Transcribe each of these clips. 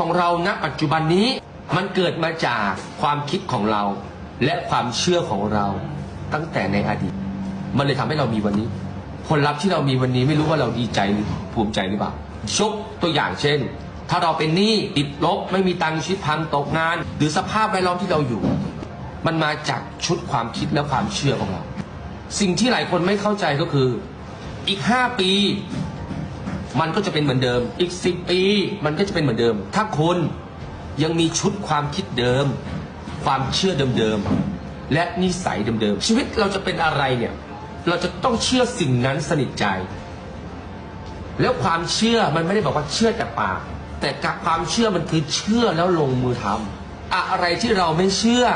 ของเราณปัจจุบันนี้ มันเกิดมาจากความคิดของเรา และความเชื่อของเราตั้งแต่ในอดีต มันเลยทำให้เรามีวันนี้ ผลลัพธ์ที่เรามีวันนี้ไม่รู้ว่าเราดีใจหรือภูมิใจหรือเปล่ายกตัวอย่างเช่น ถ้าเราเป็นหนี้ติดลบ ไม่มีตังค์ชีวิตพังตกงาน หรือสภาพแวดล้อมที่เราอยู่ มันมาจากชุดความคิดและความเชื่อของเรา สิ่งที่หลายคนไม่เข้าใจก็คือ อีกห้าปี มันก็จะเป็นเหมือนเดิม อีกสิบปี มันก็จะเป็นเหมือนเดิม ถ้าคุณยังมีชุดความคิดเดิม ความเชื่อเดิมๆ และนิสัยเดิมๆ ชีวิตเราจะเป็นอะไรเนี่ย เราจะต้องเชื่อสิ่งนั้นสนิทใจ แล้วความเชื่อมันไม่ได้บอกว่าเชื่อแต่ปาก แต่กับความเชื่อมันคือเชื่อแล้วลงมือทำอะไรที่เราไม่เชื่อ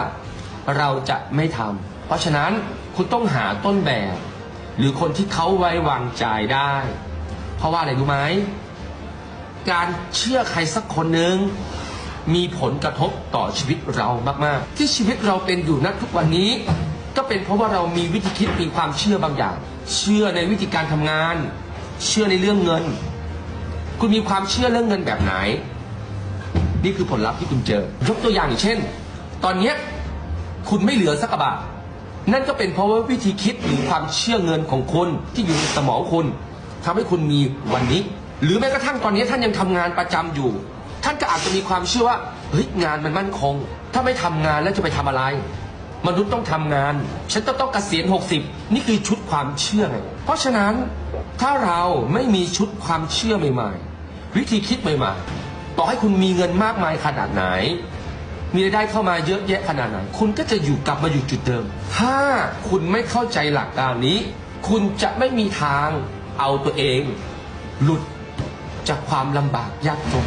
เราจะไม่ทำเพราะฉะนั้นคุณต้องหาต้นแบบ หรือคนที่เขาไว้วางใจได้ เพราะว่าอะไรรู้ไหมการเชื่อใครสักคนหนึ่งมีผลกระทบต่อชีวิตเรามาก ๆ ที่ชีวิตเราเป็นอยู่ณทุกวันนี้ ก็เป็นเพราะว่าเรามีวิธีคิดมีความเชื่อบางอย่าง เชื่อในวิธีการทำงาน เชื่อในเรื่องเงิน คุณมีความเชื่อเรื่องเงินแบบไหน นี่คือผลลัพธ์ที่คุณเจอยกตัวอย่างอย่างเช่น ตอนเนี้คุณไม่เหลือสักบาทนั่นก็เป็นเพราะว่าวิธีคิดหรือความเชื่อเงินของคุณที่อยู่ในสมองคุณ ทำให้คุณมีวันนี้ หรือแม้กระทั่งตอนนี้ท่านยังทำงานประจำอยู่ ท่านก็อาจจะมีความเชื่อว่าเฮ้ยงานมันมั่นคง ถ้าไม่ทำงานแล้วจะไปทำอะไร มนุษย์ต้องทำงาน ฉันจะต้องเกษียณ60 นี่คือชุดความเชื่อไงเพราะฉะนั้นถ้าเราไม่มีชุดความเชื่อใหม่ ๆ วิธีคิดใหม่ๆ ต่อให้คุณมีเงินมากมายขนาดไหน มีรายได้เข้ามาเยอะแยะขนาดไหน คุณก็จะอยู่กลับมาอยู่จุดเดิม ถ้าคุณไม่เข้าใจหลักการนี้ คุณจะไม่มีทาง เอาตัวเอง หลุดจากความลำบากยากจน